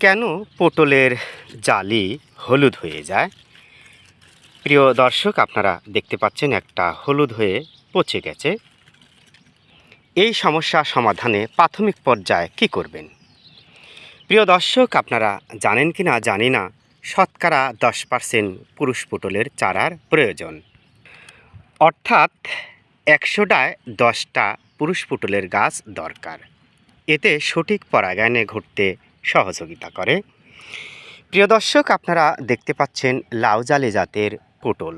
কেন পটলের জালি হলুদ হয়ে যায়? প্রিয় দর্শক, আপনারা দেখতে পাচ্ছেন একটা হলুদ হয়ে পচে গেছে। এই সমস্যা সমাধানে প্রাথমিক পর্যায়ে কি করবেন? প্রিয় দর্শক, আপনারা জানেন কি না জানি না, শতকরা দশ পার্সেন্ট পুরুষ পটলের চারার প্রয়োজন। অর্থাৎ একশোটায় দশটা পুরুষ পটলের গাছ দরকার। এতে সঠিক পরাগায়নে ঘটতে সহযোগিতা করে। প্রিয় দর্শক, আপনারা দেখতে পাচ্ছেন লাউজালি জাতের পটল।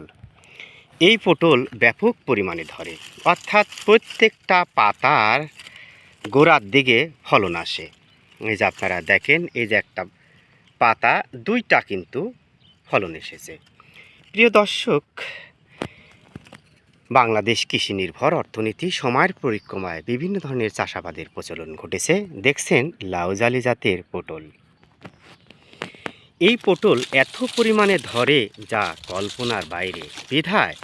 এই পটল ব্যাপক পরিমাণে ধরে। অর্থাৎ প্রত্যেকটা পাতার গোড়ার দিকে ফলন আসে। এই যে আপনারা দেখেন, এই যে একটা পাতা, দুইটা কিন্তু ফলন এসেছে। প্রিয় দর্শক বাংলাদেশ কৃষি নির্ভর অর্থনীতি, সময়ের পরিক্রমায় বিভিন্ন ধরনের চাষাবাদের প্রচলন ঘটেছে। দেখছেন লাউজালি জাতের পটল। এই পটল এত পরিমাণে ধরে যা কল্পনার বাইরে। বিধায়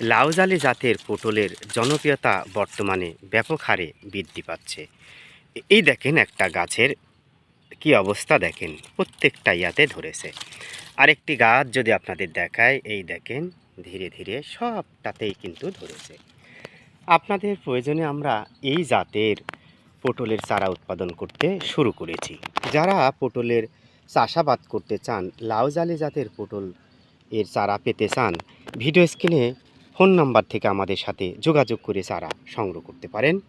লাউজালি জাতের পটলের জনপ্রিয়তা বর্তমানে ব্যাপক হারে বৃদ্ধি পাচ্ছে। এই দেখেন একটা গাছের কি অবস্থা দেখেন, প্রত্যেকটা ইয়াতে ধরেছে। আরেকটি গাছ যদি আপনাদের দেখায়, এই দেখেন ধীরে ধীরে সবটাতেই কিন্তু ধরেছে। আপনাদের প্রয়োজনে আমরা এই জাতের পটলের চারা উৎপাদন করতে শুরু করেছি। যারা পটলের চাষাবাদ করতে চান, লাউ জালে জাতের পটল এর চারা পেতে চান, ভিডিও স্ক্রিনে ফোন নাম্বার থেকে আমাদের সাথে যোগাযোগ করে চারা সংগ্রহ করতে পারেন।